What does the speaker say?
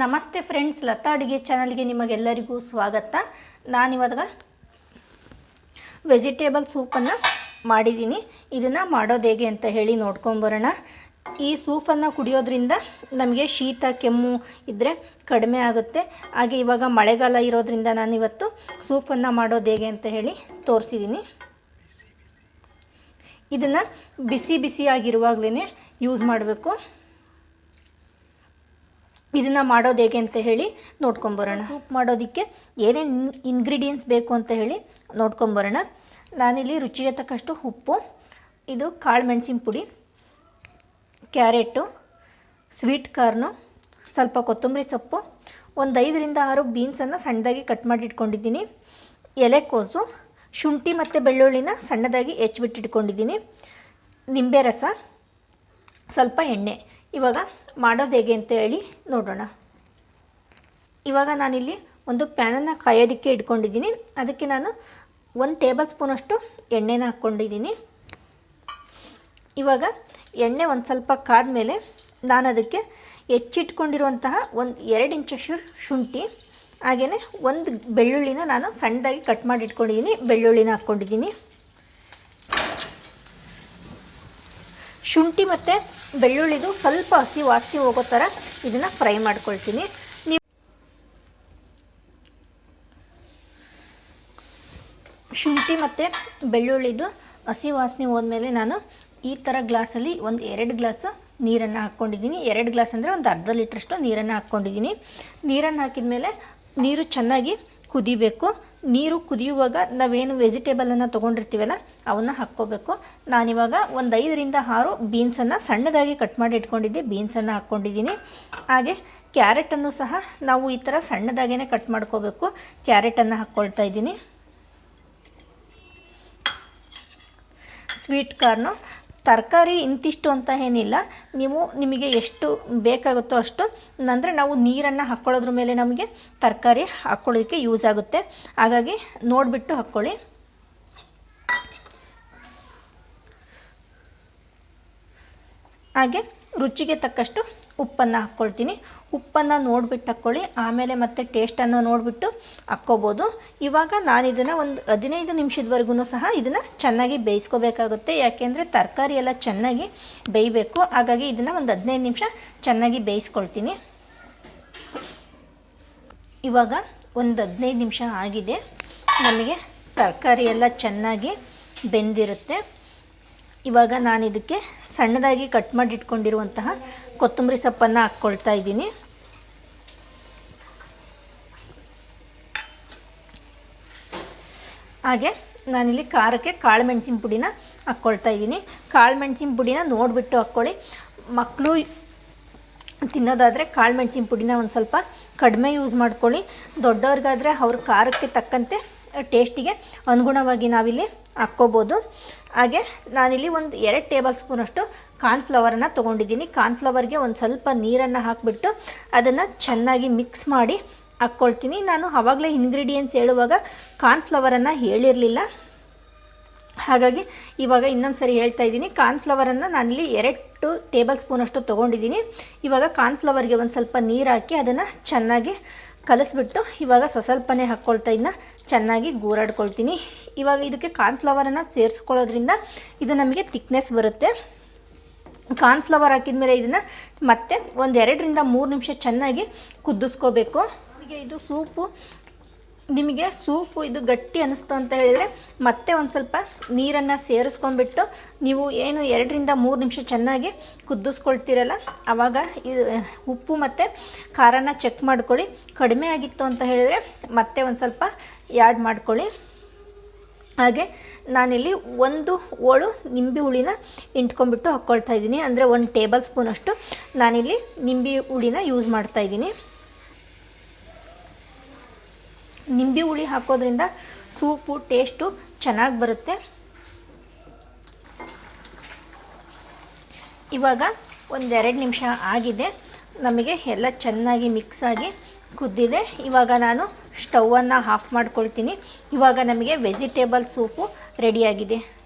ನಮಸ್ತೆ ಫ್ರೆಂಡ್ಸ್, ಲತಾ ಅಡುಗೆ ಚಾನಲ್ಗೆ ನಿಮಗೆಲ್ಲರಿಗೂ ಸ್ವಾಗತ. ನಾನಿವಾಗ ವೆಜಿಟೇಬಲ್ ಸೂಪನ್ನು ಮಾಡಿದ್ದೀನಿ. ಇದನ್ನು ಮಾಡೋದು ಹೇಗೆ ಅಂತ ಹೇಳಿ ನೋಡ್ಕೊಂಬರೋಣ. ಈ ಸೂಪನ್ನು ಕುಡಿಯೋದ್ರಿಂದ ನಮಗೆ ಶೀತ, ಕೆಮ್ಮು ಇದ್ದರೆ ಕಡಿಮೆ ಆಗುತ್ತೆ. ಹಾಗೆ ಇವಾಗ ಮಳೆಗಾಲ ಇರೋದ್ರಿಂದ ನಾನಿವತ್ತು ಸೂಪನ್ನು ಮಾಡೋದು ಹೇಗೆ ಅಂತ ಹೇಳಿ ತೋರಿಸಿದ್ದೀನಿ ಇದನ್ನು ಬಿಸಿ ಬಿಸಿಯಾಗಿರುವಾಗಲೇ ಯೂಸ್ ಮಾಡಬೇಕು. ಇದನ್ನು ಮಾಡೋದು ಹೇಗೆ ಅಂತ ಹೇಳಿ ನೋಡ್ಕೊಂಬರೋಣ. ಸೂಪ್ ಮಾಡೋದಕ್ಕೆ ಏನೇನು ಇಂಗ್ರೀಡಿಯೆಂಟ್ಸ್ ಬೇಕು ಅಂತ ಹೇಳಿ ನೋಡ್ಕೊಂಬರೋಣ. ನಾನಿಲ್ಲಿ ರುಚಿಗೆ ತಕ್ಕಷ್ಟು ಉಪ್ಪು, ಇದು ಕಾಳು ಮೆಣಸಿನ ಪುಡಿ, ಕ್ಯಾರೆಟು, ಸ್ವೀಟ್ ಕಾರ್ನು, ಸ್ವಲ್ಪ ಕೊತ್ತಂಬರಿ ಸೊಪ್ಪು, ಒಂದು ಐದರಿಂದ ಆರು ಬೀನ್ಸನ್ನು ಸಣ್ಣದಾಗಿ ಕಟ್ ಮಾಡಿ ಇಟ್ಕೊಂಡಿದ್ದೀನಿ. ಎಲೆಕೋಸು ಶುಂಠಿ ಮತ್ತು ಬೆಳ್ಳುಳ್ಳಿನ ಸಣ್ಣದಾಗಿ ಹೆಚ್ಚಿಬಿಟ್ಟಿಟ್ಕೊಂಡಿದ್ದೀನಿ ನಿಂಬೆ ರಸ, ಸ್ವಲ್ಪ ಎಣ್ಣೆ. ಇವಾಗ ಮಾಡೋದು ಹೇಗೆ ಅಂತ ಹೇಳಿ ನೋಡೋಣ. ಇವಾಗ ನಾನಿಲ್ಲಿ ಒಂದು ಪ್ಯಾನನ್ನು ಕಾಯೋದಕ್ಕೆ ಇಟ್ಕೊಂಡಿದ್ದೀನಿ. ಅದಕ್ಕೆ ನಾನು ಒಂದು ಟೇಬಲ್ ಸ್ಪೂನಷ್ಟು ಎಣ್ಣೆನ ಹಾಕ್ಕೊಂಡಿದ್ದೀನಿ. ಇವಾಗ ಎಣ್ಣೆ ಒಂದು ಸ್ವಲ್ಪ ಕಾದ್ಮೇಲೆ ನಾನು ಅದಕ್ಕೆ ಹೆಚ್ಚಿಟ್ಕೊಂಡಿರುವಂತಹ ಒಂದು ಎರಡು ಇಂಚಷ್ಟು ಶುಂಠಿ ಹಾಗೆಯೇ ಒಂದು ಬೆಳ್ಳುಳ್ಳಿನ ನಾನು ಸಣ್ಣದಾಗಿ ಕಟ್ ಮಾಡಿ ಇಟ್ಕೊಂಡಿದ್ದೀನಿ. ಬೆಳ್ಳುಳ್ಳಿನ ಹಾಕ್ಕೊಂಡಿದ್ದೀನಿ. ಶುಂಠಿ ಮತ್ತು ಬೆಳ್ಳುಳ್ಳಿದು ಸ್ವಲ್ಪ ಹಸಿ ವಾಸಿ ಹೋಗೋ ಥರ ಇದನ್ನು ಫ್ರೈ ಮಾಡ್ಕೊಳ್ತೀನಿ. ನೀವು ಶುಂಠಿ ಮತ್ತು ಬೆಳ್ಳುಳ್ಳಿದು ಹಸಿ ವಾಸನೆ ಹೋದ್ಮೇಲೆ ನಾನು ಈ ಥರ ಗ್ಲಾಸಲ್ಲಿ ಒಂದು ಎರಡು ಗ್ಲಾಸು ನೀರನ್ನು ಹಾಕ್ಕೊಂಡಿದ್ದೀನಿ. ಎರಡು ಗ್ಲಾಸ್ ಅಂದರೆ ಒಂದು ಅರ್ಧ ಲೀಟ್ರಷ್ಟು ನೀರನ್ನು ಹಾಕ್ಕೊಂಡಿದ್ದೀನಿ. ನೀರನ್ನು ಹಾಕಿದ ಮೇಲೆ ನೀರು ಚೆನ್ನಾಗಿ ಕುದಿಬೇಕು. ನೀರು ಕುದಿಯುವಾಗ ನಾವೇನು ವೆಜಿಟೇಬಲನ್ನು ತೊಗೊಂಡಿರ್ತೀವಲ್ಲ, ಅವನ್ನ ಹಾಕ್ಕೋಬೇಕು. ನಾನಿವಾಗ ಒಂದು ಐದರಿಂದ ಆರು ಬೀನ್ಸನ್ನು ಸಣ್ಣದಾಗಿ ಕಟ್ ಮಾಡಿ ಇಟ್ಕೊಂಡಿದ್ದೆ ಬೀನ್ಸನ್ನು ಹಾಕ್ಕೊಂಡಿದ್ದೀನಿ. ಹಾಗೆ ಕ್ಯಾರೆಟನ್ನು ಸಹ ನಾವು ಈ ಥರ ಸಣ್ಣದಾಗೇ ಕಟ್ ಮಾಡ್ಕೋಬೇಕು. ಕ್ಯಾರೆಟನ್ನು ಹಾಕ್ಕೊಳ್ತಾ ಇದ್ದೀನಿ. ಸ್ವೀಟ್ ಕಾರ್ನು ತರಕಾರಿ ಇಂತಿಷ್ಟು ಅಂತ ಏನಿಲ್ಲ. ನೀವು ನಿಮಗೆ ಎಷ್ಟು ಬೇಕಾಗುತ್ತೋ ಅಷ್ಟು ಅಂದರೆ ನಾವು ನೀರನ್ನು ಹಾಕ್ಕೊಳ್ಳೋದ್ರ ಮೇಲೆ ನಮಗೆ ತರಕಾರಿ ಹಾಕ್ಕೊಳ್ಳೋದಕ್ಕೆ ಯೂಸ್ ಆಗುತ್ತೆ. ಹಾಗಾಗಿ ನೋಡಿಬಿಟ್ಟು ಹಾಕ್ಕೊಳ್ಳಿ ಹಾಗೆ ರುಚಿಗೆ ತಕ್ಕಷ್ಟು ಉಪ್ಪನ್ನು ಹಾಕ್ಕೊಳ್ತೀನಿ. ಉಪ್ಪನ್ನು ನೋಡಿಬಿಟ್ಟು ಹಾಕ್ಕೊಳ್ಳಿ. ಆಮೇಲೆ ಮತ್ತೆ ಟೇಸ್ಟನ್ನು ನೋಡಿಬಿಟ್ಟು ಹಾಕ್ಕೋಬೋದು. ಇವಾಗ ನಾನು ಇದನ್ನು ಒಂದು ಹದಿನೈದು ನಿಮಿಷದವರೆಗೂ ಸಹ ಇದನ್ನು ಚೆನ್ನಾಗಿ ಬೇಯಿಸ್ಕೋಬೇಕಾಗುತ್ತೆ. ಯಾಕೆಂದರೆ ತರಕಾರಿ ಎಲ್ಲ ಚೆನ್ನಾಗಿ ಬೇಯಬೇಕು. ಹಾಗಾಗಿ ಇದನ್ನು ಒಂದು ಹದಿನೈದು ನಿಮಿಷ ಚೆನ್ನಾಗಿ ಬೇಯಿಸ್ಕೊಳ್ತೀನಿ. ಇವಾಗ ಒಂದು ಹದಿನೈದು ನಿಮಿಷ ಆಗಿದೆ. ನಮಗೆ ತರಕಾರಿ ಎಲ್ಲ ಚೆನ್ನಾಗಿ ಬೆಂದಿರುತ್ತೆ. ಇವಾಗ ನಾನು ಇದಕ್ಕೆ ಸಣ್ಣದಾಗಿ ಕಟ್ ಮಾಡಿ ಇಟ್ಕೊಂಡಿರುವಂತಹ ಕೊತ್ತಂಬರಿ ಸೊಪ್ಪನ್ನು ಹಾಕ್ಕೊಳ್ತಾ ಇದ್ದೀನಿ. ಹಾಗೆ ನಾನಿಲ್ಲಿ ಖಾರಕ್ಕೆ ಕಾಳು ಮೆಣಸಿನ ಪುಡಿನ ಹಾಕ್ಕೊಳ್ತಾ ಇದ್ದೀನಿ. ಕಾಳು ಮೆಣಸಿನ ಪುಡಿನ ನೋಡಿಬಿಟ್ಟು ಹಾಕ್ಕೊಳ್ಳಿ. ಮಕ್ಕಳು ತಿನ್ನೋದಾದರೆ ಕಾಳು ಮೆಣಸಿನ ಪುಡಿನ ಒಂದು ಸ್ವಲ್ಪ ಕಡಿಮೆ ಯೂಸ್ ಮಾಡ್ಕೊಳ್ಳಿ. ದೊಡ್ಡವ್ರಿಗಾದರೆ ಅವ್ರ ಖಾರಕ್ಕೆ ತಕ್ಕಂತೆ ಟೇಸ್ಟಿಗೆ ಅನುಗುಣವಾಗಿ ನಾವಿಲ್ಲಿ ಹಾಕ್ಕೋಬೋದು. ಹಾಗೆ ನಾನಿಲ್ಲಿ ಒಂದು ಎರಡು ಟೇಬಲ್ ಸ್ಪೂನಷ್ಟು ಕಾರ್ನ್ಫ್ಲವರನ್ನು ತೊಗೊಂಡಿದ್ದೀನಿ. ಕಾರ್ನ್ಫ್ಲವರ್ಗೆ ಒಂದು ಸ್ವಲ್ಪ ನೀರನ್ನು ಹಾಕಿಬಿಟ್ಟು ಅದನ್ನು ಚೆನ್ನಾಗಿ ಮಿಕ್ಸ್ ಮಾಡಿ ಹಾಕ್ಕೊಳ್ತೀನಿ. ನಾನು ಆವಾಗಲೇ ಇಂಗ್ರೀಡಿಯೆಂಟ್ಸ್ ಹೇಳುವಾಗ ಕಾರ್ನ್ಫ್ಲವರನ್ನು ಹೇಳಿರಲಿಲ್ಲ. ಹಾಗಾಗಿ ಇವಾಗ ಇನ್ನೊಂದು ಸರಿ ಹೇಳ್ತಾ ಇದ್ದೀನಿ. ಕಾರ್ನ್ಫ್ಲವರನ್ನು ನಾನಿಲ್ಲಿ ಎರಡು ಟೇಬಲ್ ಸ್ಪೂನಷ್ಟು ತೊಗೊಂಡಿದ್ದೀನಿ. ಇವಾಗ ಕಾರ್ನ್ಫ್ಲವರ್ಗೆ ಒಂದು ಸ್ವಲ್ಪ ನೀರು ಹಾಕಿ ಅದನ್ನು ಚೆನ್ನಾಗಿ ಕಲಿಸ್ಬಿಟ್ಟು ಇವಾಗ ಸ್ವಲ್ಪನೇ ಹಾಕ್ಕೊಳ್ತಾ ಇದನ್ನ ಚೆನ್ನಾಗಿ ಗೂರಾಡ್ಕೊಳ್ತೀನಿ. ಇವಾಗ ಇದಕ್ಕೆ ಕಾರ್ನ್ಫ್ಲವರನ್ನು ಸೇರಿಸ್ಕೊಳ್ಳೋದ್ರಿಂದ ಇದು ನಮಗೆ ತಿಕ್ನೆಸ್ ಬರುತ್ತೆ. ಕಾರ್ನ್ಫ್ಲವರ್ ಹಾಕಿದ ಮೇಲೆ ಇದನ್ನು ಮತ್ತೆ ಒಂದು ಎರಡರಿಂದ ಮೂರು ನಿಮಿಷ ಚೆನ್ನಾಗಿ ಕುದಿಸ್ಕೋಬೇಕು. ಇದು ಸೂಪು ನಿಮಗೆ ಸೂಪು ಇದು ಗಟ್ಟಿ ಅನ್ನಿಸ್ತು ಅಂತ ಹೇಳಿದರೆ ಮತ್ತೆ ಒಂದು ಸ್ವಲ್ಪ ನೀರನ್ನು ಸೇರಿಸ್ಕೊಂಡ್ಬಿಟ್ಟು ನೀವು ಏನು ಎರಡರಿಂದ ಮೂರು ನಿಮಿಷ ಚೆನ್ನಾಗಿ ಕುದಿಸ್ಕೊಳ್ತೀರಲ್ಲ ಆವಾಗ ಇದು ಉಪ್ಪು ಮತ್ತು ಖಾರನ ಚೆಕ್ ಮಾಡ್ಕೊಳ್ಳಿ. ಕಡಿಮೆ ಆಗಿತ್ತು ಅಂತ ಹೇಳಿದರೆ ಮತ್ತೆ ಒಂದು ಸ್ವಲ್ಪ ಯಾಡ್ ಮಾಡ್ಕೊಳ್ಳಿ. ಹಾಗೆ ನಾನಿಲ್ಲಿ ಒಂದು ಓಳು ನಿಂಬೆ ಹುಳಿನ ಇಂಟ್ಕೊಂಡ್ಬಿಟ್ಟು ಹಾಕ್ಕೊಳ್ತಾ ಇದ್ದೀನಿ. ಅಂದರೆ ಒಂದು ಟೇಬಲ್ ಸ್ಪೂನಷ್ಟು ನಾನಿಲ್ಲಿ ನಿಂಬೆ ಹುಳಿನ ಯೂಸ್ ಮಾಡ್ತಾ ಇದ್ದೀನಿ. ನಿಂಬೆ ಹುಳಿ ಹಾಕೋದ್ರಿಂದ ಸೂಪು, ಟೇಸ್ಟು ಚೆನ್ನಾಗಿ ಬರುತ್ತೆ. ಇವಾಗ ಒಂದೆರಡು ನಿಮಿಷ ಆಗಿದೆ. ನಮಗೆ ಎಲ್ಲ ಚೆನ್ನಾಗಿ ಮಿಕ್ಸ್ ಆಗಿ ಕುದ್ದಿದೆ. ಇವಾಗ ನಾನು ಸ್ಟವನ್ನು ಆಫ್ ಮಾಡ್ಕೊಳ್ತೀನಿ. ಇವಾಗ ನಮಗೆ ವೆಜಿಟೇಬಲ್ ಸೂಪು ರೆಡಿಯಾಗಿದೆ